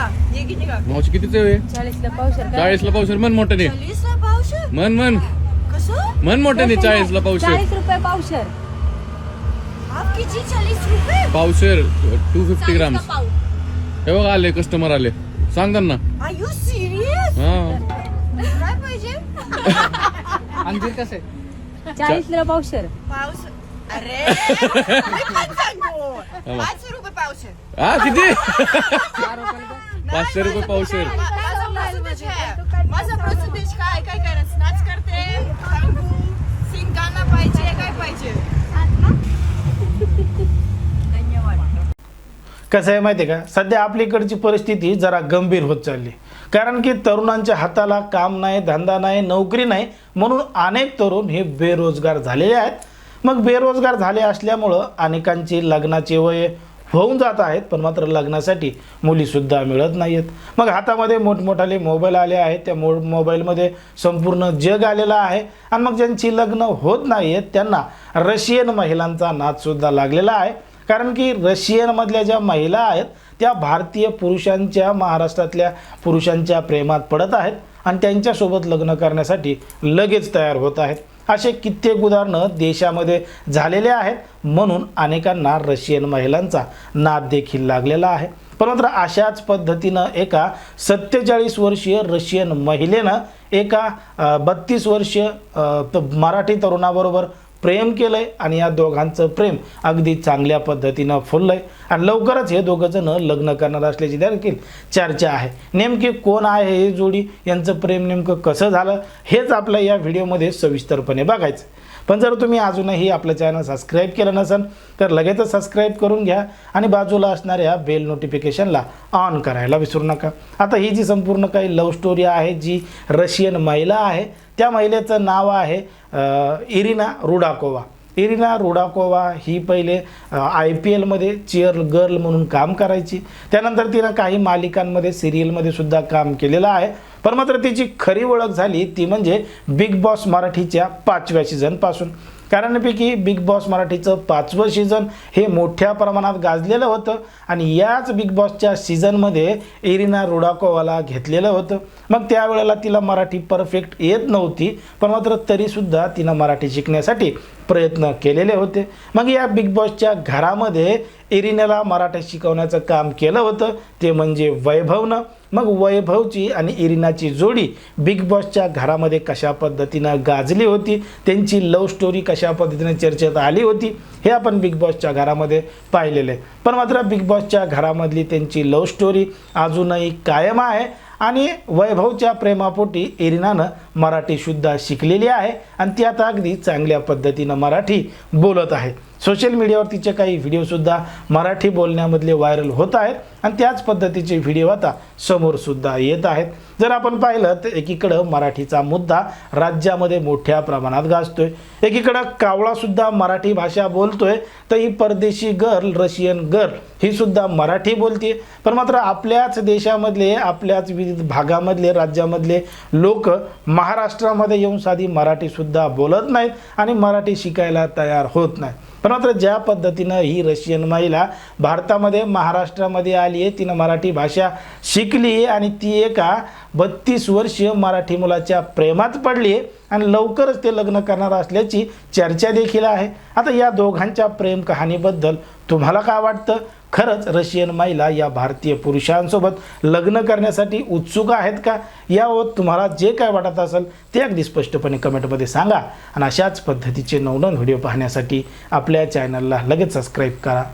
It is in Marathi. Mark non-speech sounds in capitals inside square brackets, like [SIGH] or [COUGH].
का ये किती का मावशी कितीच आहे? चाळीसला पावशेर का? चाळीसला पावशेर मन मोठ्याने चाळीसला मन मन. कसं? मन मोठ्याने चाळीसला पावशेर. चाळीस रुपये पावशेर. चाळीस रुपये? पावशेर टू फिफ्टी ग्राम्स हे बघा आले कस्टमर आले. सांग त्यांना. आर यू सिरियस हा. काय पाहिजे? अंजीर कसं? आहे चाळीसला पावशेर. पाऊस अरे! [LAUGHS] मी पण सांगतो. पाच रुपये पावशे हा किती? [LAUGHS] पाचशे रुपये पावशेर माझा प्रसिद्धेश आहे. माझा काय काय नाच करते. सांगू. सिंग गाणं पाहिजे काय पाहिजे? धन्यवाद. कसं आहे माहिती आहे का? सध्या आपलीकडची परिस्थिती जरा गंभीर होत चालली. कारण की तरुणांच्या हाताला काम नाही धंदा नाही नोकरी नाही म्हणून अनेक तरुण हे बेरोजगार झालेले आहेत. मग बेरोजगार झाले असल्यामुळं अनेकांची लग्नाचे वय होऊन जात आहेत पण मात्र लग्नासाठी मुलीसुद्धा मिळत नाही आहेत मग हातामध्ये मोठमोठाले मोबाईल आले आहेत त्या मो मोबाईलमध्ये संपूर्ण जग आलेलं आहे. आणि मग ज्यांची लग्न होत नाही आहेत त्यांना रशियन महिलांचा नाचसुद्धा लागलेला आहे. कारण की रशियनमधल्या ज्या महिला आहेत त्या भारतीय पुरुषांच्या महाराष्ट्रातल्या पुरुषांच्या प्रेमात पडत आहेत. आणि त्यांच्यासोबत लग्न करण्यासाठी लगेच तयार होत आहेत. असे कित्येक उदाहरणं देशामध्ये झालेले आहेत. म्हणून अनेकांना रशियन महिलांचा नाद देखील लागलेला आहे. पण मात्र अशाच पद्धतीनं एका सत्तेचाळीस वर्षीय रशियन महिलेनं एका बत्तीस वर्षीय मराठी तरुणाबरोबर प्रेम केलं आहे आणि या दोघांचं प्रेम अगदी चांगल्या पद्धतीनं फुललं आहे आणि लवकरच हे दोघं जण लग्न करणार असल्याची देखील चर्चा आहे. नेमकी कोण आहे हे जोडी? यांचं प्रेम नेमकं कसं झालं? हेच आपल्या या व्हिडिओमध्ये सविस्तरपणे बघायचं. पण जर तुम्ही अजूनही आपलं चॅनल सबस्क्राईब केलं नसेल तर लगेचच सबस्क्राईब करून घ्या आणि बाजूला असणाऱ्या बेल नोटिफिकेशनला ऑन करायला विसरू नका. आता ही जी संपूर्ण काही लव्ह स्टोरी आहे जी रशियन महिला आहे त्या महिलेचं नाव आहे इरिना रुडाकोवा. इरिना रुडाकोवा ही पहिले आय पी एलमध्ये चेअर गर्ल म्हणून काम करायची. त्यानंतर तिनं काही मालिकांमध्ये सिरियलमध्ये सुद्धा काम केलेलं आहे. पण मात्र तिची खरी ओळख झाली ती म्हणजे बिग बॉस मराठीच्या पाचव्या सीझनपासून कारणपैकी बिग बॉस मराठीचं पाचवं सीझन हे मोठ्या प्रमाणात गाजलेलं होतं आणि याच बिग बॉसच्या सीझनमध्ये एरिना रुडाकोवाला घेतलेलं होतं. मग त्यावेळेला तिला मराठी परफेक्ट येत नव्हती पण मात्र तरीसुद्धा तिनं मराठी शिकण्यासाठी प्रयत्न केलेले होते. मग या बिग बॉसच्या घरामध्ये इरिनेला मराठी शिकवण्याचं काम केलं होतं ते म्हणजे वैभवनं. मग वैभवची आणि इरिनाची जोडी बिग बॉसच्या घरामध्ये कशा पद्धतीनं गाजली होती त्यांची लव्ह स्टोरी कशा पद्धतीने चर्चेत आली होती हे आपण बिग बॉसच्या घरामध्ये पाहिलेलं. आहे पण मात्र बिग बॉसच्या घरामधली त्यांची लव्ह स्टोरी अजूनही कायम आहे आणि वैभवच्या प्रेमापोटी इरिनानं मराठीसुद्धा शिकलेली आहे आणि ती आता अगदी चांगल्या पद्धतीनं मराठी बोलत आहे. सोशल मीडियावर तिचे काही व्हिडिओसुद्धा मराठी बोलण्यामधले व्हायरल होत आहेत आणि त्याच पद्धतीचे व्हिडिओ आता समोरसुद्धा येत आहेत. जर आपण पाहिलं तर एकीकडं मराठीचा मुद्दा राज्यामध्ये मोठ्या प्रमाणात गाजतोय. एकीकडं कावळासुद्धा मराठी भाषा बोलतोय. तर ही परदेशी गर्ल रशियन गर्ल ही सुद्धा मराठी बोलते पण मात्र आपल्याच देशामधले आपल्याच विविध भागामधले राज्यामधले लोक महाराष्ट्रामध्ये येऊन साधी मराठीसुद्धा बोलत नाहीत आणि मराठी शिकायला तयार होत नाहीत. पण मात्र ज्या पद्धतीनं ही रशियन महिला भारतामध्ये महाराष्ट्रामध्ये आली आहे तिनं मराठी भाषा शिकली आहे आणि ती एका बत्तीस वर्षीय मराठी मुलाच्या प्रेमात पडली आहे आणि लवकरच ते लग्न करणार असल्याची चर्चा देखील आहे. आता या दोघांच्या प्रेम कहाणीबद्दल तुम्हाला काय वाटतं? खरंच रशियन महिला या भारतीय पुरुषांसोबत लग्न करण्यासाठी उत्सुक आहेत का? यावर तुम्हाला जे काय वाटत असेल ते अगदी स्पष्टपणे कमेंटमध्ये सांगा. आणि अशाच पद्धतीचे नवनवीन व्हिडिओ पाहण्यासाठी आपल्या चॅनलला लगेच सबस्क्राईब करा.